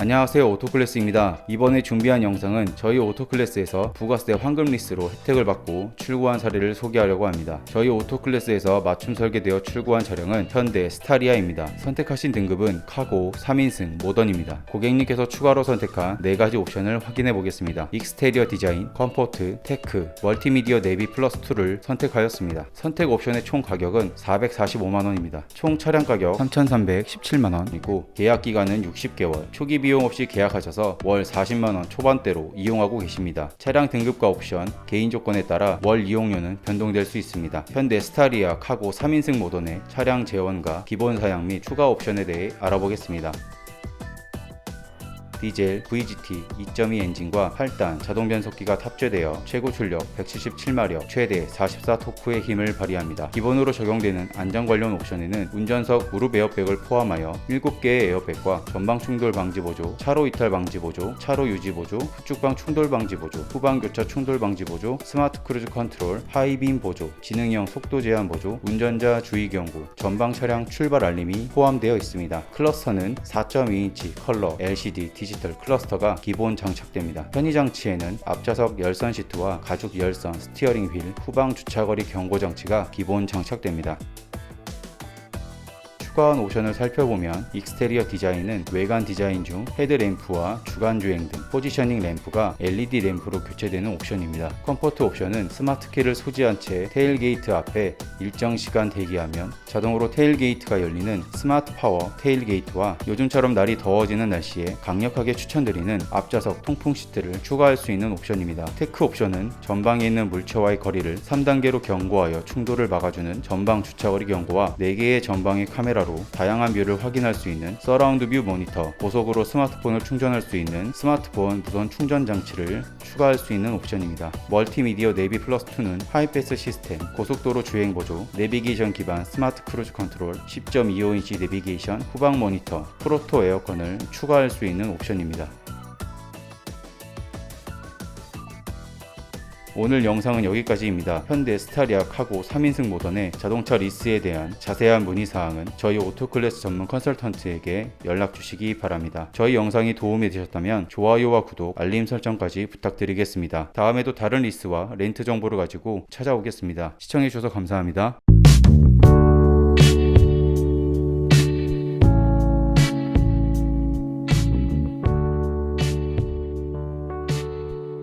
안녕하세요 오토클래스입니다. 이번에 준비한 영상은 저희 오토클래스에서 부가세 환금 리스로 혜택을 받고 출고한 사례를 소개하려고 합니다. 저희 오토클래스에서 맞춤 설계되어 출고한 차량은 현대 스타리아입니다. 선택하신 등급은 카고, 3인승, 모던입니다. 고객님께서 추가로 선택한 4가지 옵션을 확인해 보겠습니다. 익스테리어 디자인, 컴포트, 테크, 멀티미디어 내비 플러스 2를 선택하였습니다. 선택 옵션의 총 가격은 445만원입니다. 총 차량 가격 3,317만원이고 계약 기간은 60개월, 초기 비용 없이 계약하셔서 월 40만원 초반대로 이용하고 계십니다. 차량 등급과 옵션, 개인 조건에 따라 월 이용료는 변동될 수 있습니다. 현대 스타리아 카고 3인승 모던의 차량 재원과 기본 사양 및 추가 옵션에 대해 알아보겠습니다. 디젤 VGT 2.2 엔진과 8단 자동 변속기가 탑재되어 최고 출력 177마력, 최대 44토크의 힘을 발휘합니다. 기본으로 적용되는 안전 관련 옵션에는 운전석 무릎 에어백을 포함하여 7개의 에어백과 전방 충돌 방지 보조, 차로 이탈 방지 보조, 차로 유지 보조, 후축방 충돌 방지 보조, 후방 교차 충돌 방지 보조, 스마트 크루즈 컨트롤, 하이빔 보조, 지능형 속도 제한 보조, 운전자 주의 경고, 전방 차량 출발 알림이 포함되어 있습니다. 클러스터는 4.2인치 컬러 LCD 디 지털 클러스터가 기본 장착됩니다. 편의 장치에는 앞좌석 열선 시트와 가죽 열선 스티어링 휠, 후방 주차거리 경고 장치가 기본 장착됩니다. 추가한 옵션을 살펴보면 익스테리어 디자인은 외관 디자인 중 헤드램프와 주간 주행 등 포지셔닝 램프가 LED 램프로 교체되는 옵션입니다. 컴포트 옵션은 스마트 키를 소지한 채 테일게이트 앞에 일정 시간 대기하면 자동으로 테일게이트가 열리는 스마트 파워 테일게이트와 요즘처럼 날이 더워지는 날씨에 강력하게 추천드리는 앞좌석 통풍 시트를 추가할 수 있는 옵션입니다. 테크 옵션은 전방에 있는 물체와의 거리를 3단계로 경고하여 충돌을 막아주는 전방 주차거리 경고와 4개의 전방의 카메라 로 다양한 뷰를 확인할 수 있는 서라운드 뷰 모니터, 고속으로 스마트폰을 충전할 수 있는 스마트폰 무선 충전 장치를 추가할 수 있는 옵션입니다. 멀티미디어 내비 플러스 2는 하이패스 시스템, 고속도로 주행 보조, 내비게이션 기반 스마트 크루즈 컨트롤, 10.25인치 내비게이션, 후방 모니터, 프로토 에어컨을 추가할 수 있는 옵션입니다. 오늘 영상은 여기까지입니다. 현대 스타리아 카고 3인승 모던의 자동차 리스에 대한 자세한 문의사항은 저희 오토클래스 전문 컨설턴트에게 연락 주시기 바랍니다. 저희 영상이 도움이 되셨다면 좋아요와 구독, 알림 설정까지 부탁드리겠습니다. 다음에도 다른 리스와 렌트 정보를 가지고 찾아오겠습니다. 시청해주셔서 감사합니다.